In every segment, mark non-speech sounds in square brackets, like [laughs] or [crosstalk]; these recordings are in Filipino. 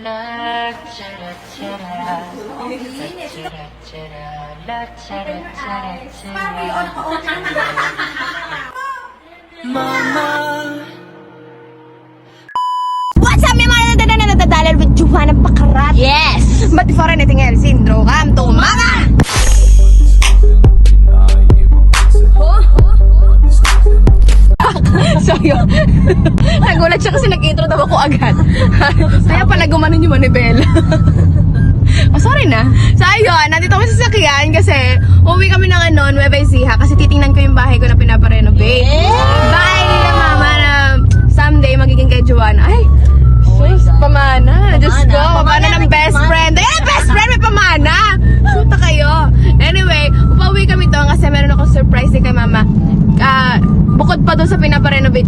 La chara chara, la chara chara, la chara chara chara. Mama. What's up, mga nadadala with Joanna Bakarat? Yes! But before anything else, intro, come to mama! Yun, [laughs] nagulat siya kasi nag-intro daw ako agad. [laughs] Kaya pala gumanon yung manibela. [laughs] oh, sorry na. So ayun, nandito kami sa sakyan kasi uwi kami ng ano, Nueva Ecija kasi titingnan ko yung bahay ko na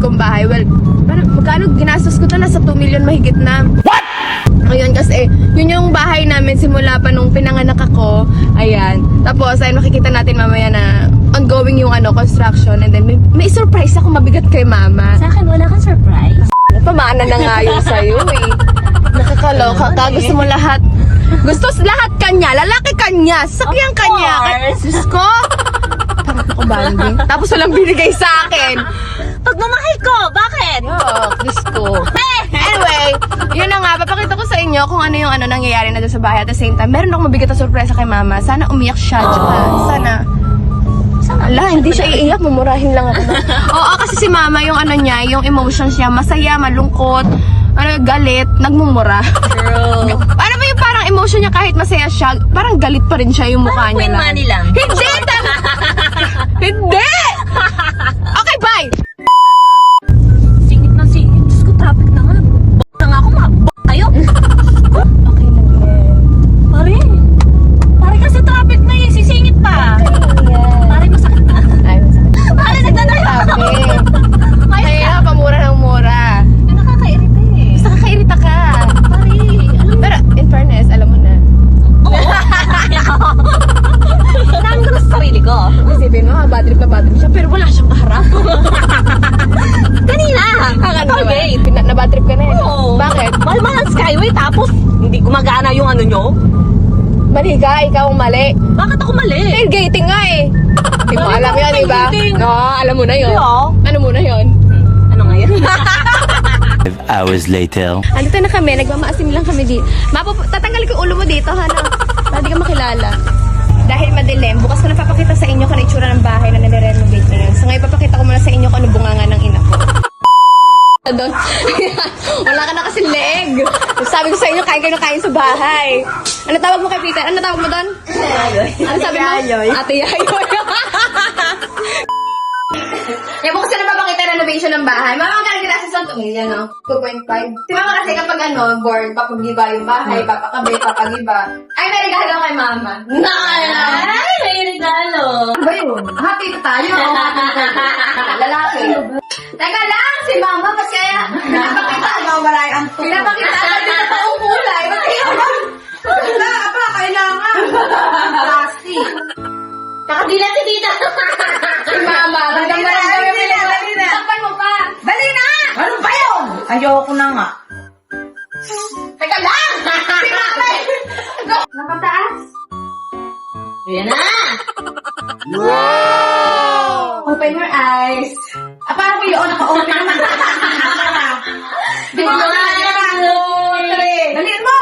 kong bahay, well, parang magkano ginastos ko to? Nasa 2 million mahigit na. What? Ayun kasi, yun yung bahay namin simula pa nung pinanganak ako. Ayan. Tapos, ay makikita natin mamaya na ongoing yung ano, construction. And then, may, may surprise ako mabigat kay mama. Sa akin, wala kang surprise. Pamana na nga yun sa'yo eh. Nakakaloka ka. Gusto mo lahat. Gusto lahat kanya. Lalaki kanya. Sakyan kanya. Diyos ko. Parang ako banding. Tapos walang binigay sa akin. Pagmamahal ko, bakit? Yuck, Diyos ko. [laughs] Anyway, yun na nga. Papakita ko sa inyo kung ano yung ano nangyayari na doon sa bahay. At the same time, meron akong mabigat na sorpresa kay mama. Sana umiyak siya. Tsaka, sana. Ala, hindi siya iiyak, mumurahin lang ako. [laughs] Oo, kasi si mama, yung ano niya, yung emotions niya, masaya, malungkot, ano, galit, nagmumura. True. Ano ba yung parang emotion niya kahit masaya siya, parang galit pa rin siya yung mukha Parang niya Queen Money lang. Hindi! Tama! [laughs] Hindi! Mali ka, ikaw ang mali. Bakit ako mali? Tailgating nga eh. Hindi mo Mali alam yun, di ba? tailgating. No, alam mo na yun. Kaya? Ano mo na yun? Ano nga yan? Five hours later. Andito na kami, nagmamaasim lang kami dito. Mapup tatanggal ko yung ulo mo dito, ha, no? Para di ka makilala. Dahil madilim, bukas ko na papakita sa inyo kung ano itsura ng bahay na nare-renovate na yun. So ngayon papakita ko muna sa inyo kung ano bunganga ng ina ko. Doon. [laughs] Wala ka na kasi leeg. Sabi ko sa inyo, kain kayo ng kain sa bahay. Ano tawag mo kay Peter? Ano tawag mo doon? Ano sabi mo? Ate Yayoy. Yan, bukas [laughs] na papakita renovation ng bahay. Mama, magkano ginastos ng tumilya, no? 2.5. Si mama kasi kapag ano, bored, papagiba yung bahay, papakabe, papagiba. Ay, may regalo kay mama. Nay! Ay, may regalo. Ano ba yun? Happy na tayo. [laughs] Lalaki. Teka lang, mama, kasi kaya pinapakita. Mamalay ang Pinapakita agad yung taong kulay. Ba't kaya ba? Wala, apa, kailangan. Plastic. Nakadila si tita. Si mama, Dali na, dali na, dali na. Takpan mo pa. Dali na! Ano ba yun? Ayoko na nga. Teka lang! Si mama! Nakataas? Yan na! Open your eyes. Ah, parang ko yun, naka-open naman. Di ba? Two, three. Daliin mo!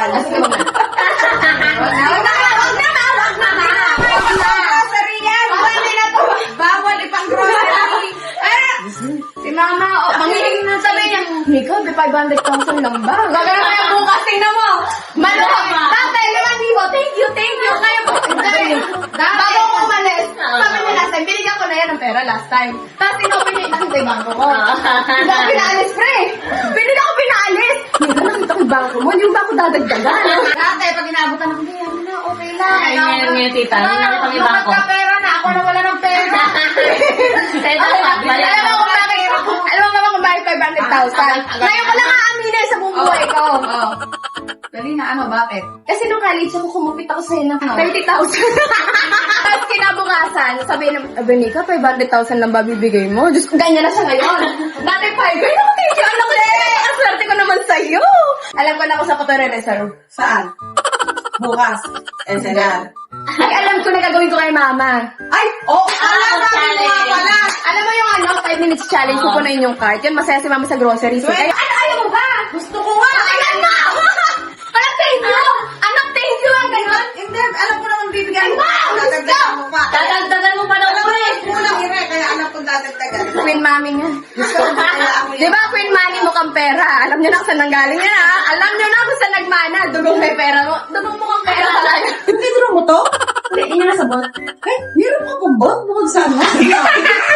Ah, sige, mama. Wag na, wag na, na, wag na, wag na. Grocery yan! Na to. Bawal ipang grocery! Eh, si mama, oh, mangiling na sabi niya, Mika, may 500,000 lang ba? Bukas, tingnan mo. Maluhag. Tatay, naman mo, thank you, thank you. Kaya po, bago ako umalis, sabi niya last time, binigyan ko na yan ng pera last time. Tapos tinopin niya, yung bangko ko. Hindi ako pinaalis, pre. Hindi na ako pinaalis. Hindi ko nakita ko bangko mo, hindi mo ba ako dadagdagan? Tatay, pag inabutan ako, hindi, ano na, okay lang. Ay, ngayon, ngayon, tita, hindi nakita ko yung bangko. Magkapera na, ako na wala ng pera. [laughs] Ito, balik Alam mo kung bakit, alam mo naman kung bakit 500,000. Ngayon ko lang aaminin sa buong buhay ko. Dali na, ano, bakit? Kasi nung college ako, kumupit ako sa'yo ng 30,000. Tapos kinabukasan, sabi ng, Benica, 500,000 lang ba bibigay mo? Diyos ko, ganyan na siya ngayon. Dati 5, ay, naku, thank you, anak ko, ang swerte ko naman sa'yo. Alam ko na ako sa ko reserve. Saan? Bukas. Ensenada. Ay, alam ko na gagawin ko kay mama. Ay! Oh! Alam namin mo nga pala! Alam mo yung ano, 5 minutes challenge, pupunayin yung cart. Yun, masaya si mama sa groceries. Ay, ano, ayaw mo ba? Gusto ko nga! Bibigyan mo. Wow! Dadagdagan mo pa. Dadagdagan mo pa daw ko eh. kulang ire, kaya alam ko dadagdagan. Queen Mami nga. Di ba, Queen Mami mo kang pera? Alam niyo na kung saan nanggaling yan, ha? Alam niyo na kung saan nagmana. Dugong may pera mo. Dugong mo kang pera talaga. Pedro mo to? Hindi, yun yung nasabot. Ay, meron ka pong bot? Bukod saan mo? [laughs]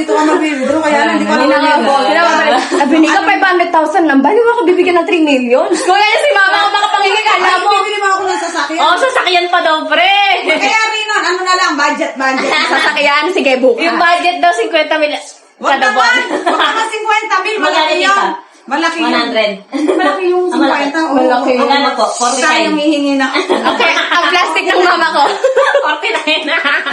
dito ka mag-withdraw, kaya hindi ko alam na Sila babalik. Sabi ni ka, 500,000 lang. Bali mo ako bibigyan ng 3 million. Kung yan si mama, kung makapangingin ka, alam mo. Bibili mo ako ng sasakyan. Oh, sasakyan pa daw, pre. Kaya rin nun, ano na lang, budget, budget. [laughs] Sasakyan, sige, buka. Yung budget daw, 50 mil Wag kada buwan. naman! Wag naman 50 mil, Magkano yun. Malaki yun. 100. Malaki yung [laughs] Ah, malaki. 50. oo. Malaki yun. Magkano po? Huwag tayong 45. hihingi na. [laughs] Okay, ang plastic ng mama ko. 49 na.